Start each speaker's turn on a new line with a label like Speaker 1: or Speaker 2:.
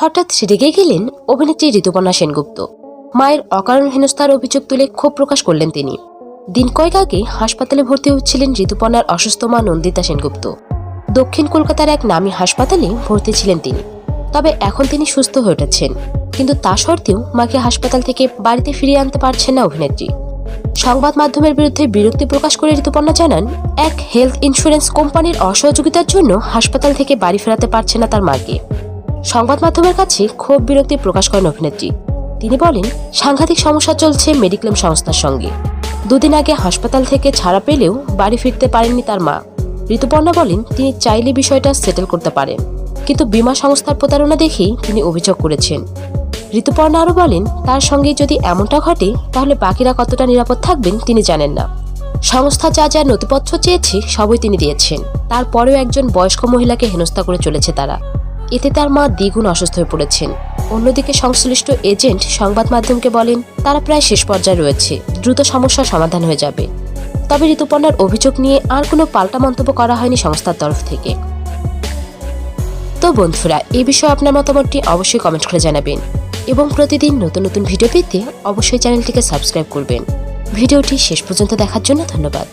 Speaker 1: হঠাৎ রেগে গেলেন অভিনেত্রী ঋতুপর্ণা সেনগুপ্ত। মায়ের অকারণ হেনস্থার অভিযোগ তুলে ক্ষোভ প্রকাশ করলেন তিনি। দিন কয়েক আগে হাসপাতালে ভর্তি হচ্ছিলেন ঋতুপর্ণার অসুস্থ মা নন্দিতা সেনগুপ্ত। দক্ষিণ কলকাতার এক নামী হাসপাতালে ভর্তি ছিলেন তিনি। তবে এখন তিনি সুস্থ হয়ে উঠেছেন। কিন্তু তা সত্ত্বেও মাকে হাসপাতাল থেকে বাড়িতে ফিরিয়ে আনতে পারছেন না অভিনেত্রী। সংবাদ মাধ্যমের বিরুদ্ধে বিরক্তি প্রকাশ করে ঋতুপর্ণা জানান, এক হেলথ ইন্স্যুরেন্স কোম্পানির অসহযোগিতার জন্য হাসপাতাল থেকে বাড়ি ফেরাতে পারছে না তার মাকে। সংবাদ মাধ্যমের কাছে ক্ষোভ বিরক্তি প্রকাশ করেন অভিনেত্রী। তিনি বলেন, সাংঘাতিক সমস্যা চলছে মেডিক্লেম সংস্থার সঙ্গে। দুদিন আগে হাসপাতাল থেকে ছাড়া পেলেও বাড়ি ফিরতে পারেননি তার মা। ঋতুপর্ণা বলেন, তিনি চাইলে বিষয়টা সেটেল করতে পারেন। কিন্তু বীমা সংস্থার প্রতারণা দেখেই তিনি অভিযোগ করেছেন। ঋতুপর্ণা আরও বলেন, তার সঙ্গে যদি এমনটা ঘটে, তাহলে বাকিরা কতটা নিরাপদ থাকবেন তিনি জানেন না। সংস্থা যা যা নথিপত্র চেয়েছে, সবই তিনি দিয়েছেন। তারপরেও একজন বয়স্ক মহিলাকে হেনস্থা করে চলেছে তারা। এতে তার মা দ্বিগুণ অসুস্থ হয়ে পড়েছেন। অন্যদিকে সংশ্লিষ্ট এজেন্ট সংবাদ মাধ্যমকে বলেন, তারা প্রায় শেষ পর্যায়ে রয়েছে, দ্রুত সমস্যার সমাধান হয়ে যাবে। তবে ঋতুপর্ণার অভিযোগ নিয়ে আর কোনো পাল্টা মন্তব্য করা হয়নি সংস্থার তরফ থেকে। তো বন্ধুরা, এ বিষয়ে আপনার মতামতটি অবশ্যই কমেন্ট করে জানাবেন। এবং প্রতিদিন নতুন নতুন ভিডিও পেতে অবশ্যই চ্যানেলটিকে সাবস্ক্রাইব করবেন। ভিডিওটি শেষ পর্যন্ত দেখার জন্য ধন্যবাদ।